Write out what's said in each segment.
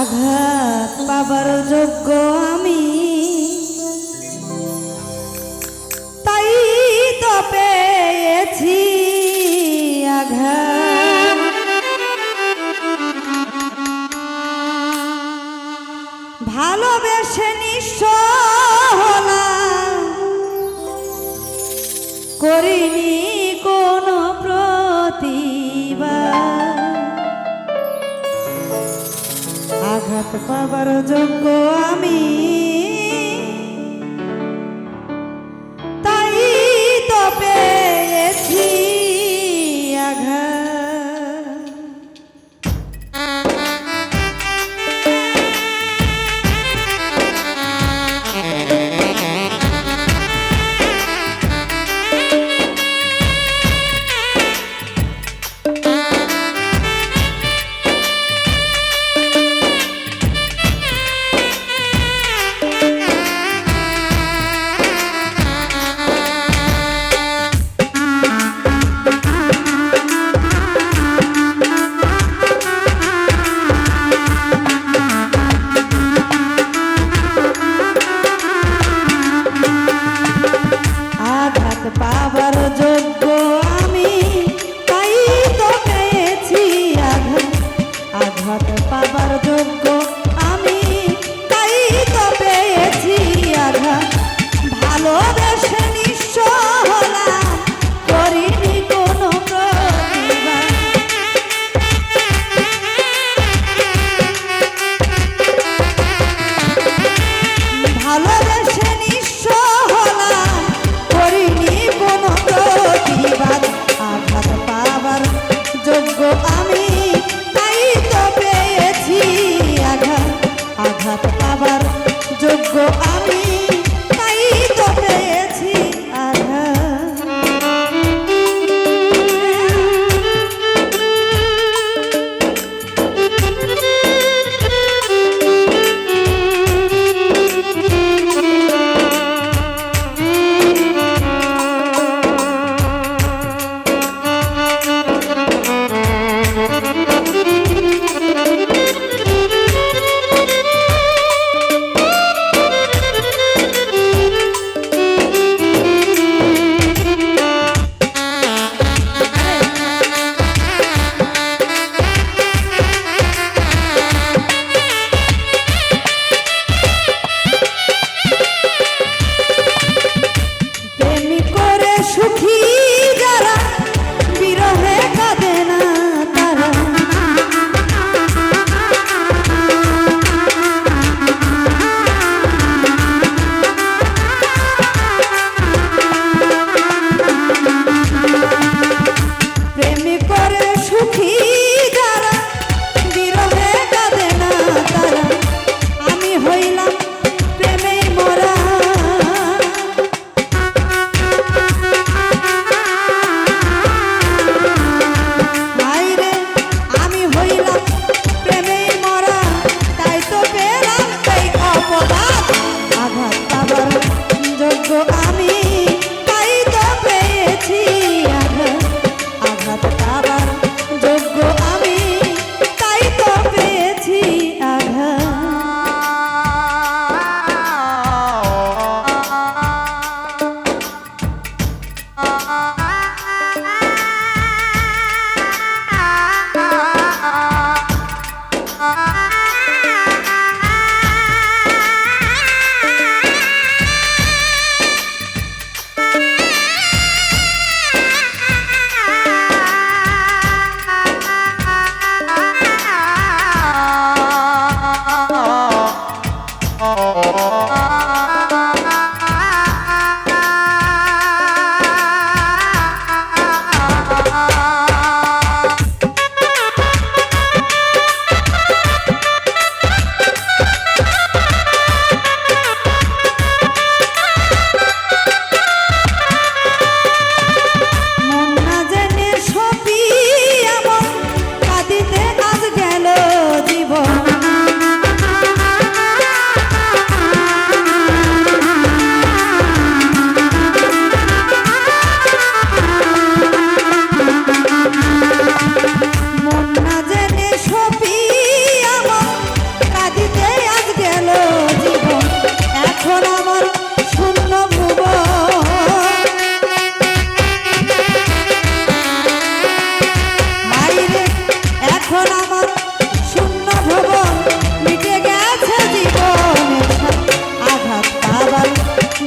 আঘাত পাবার যোগ্য আমি। তাই তো পেয়েছি আঘাত। ভালোবেসে নিঃস্ব করি হাত পাবার যোগ্য আমি।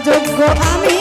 যোগ্য আমি।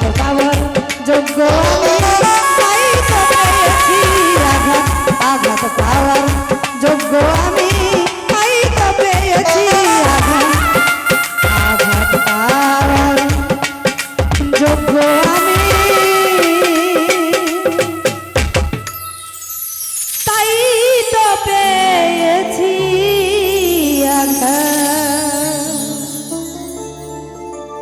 তো পাবো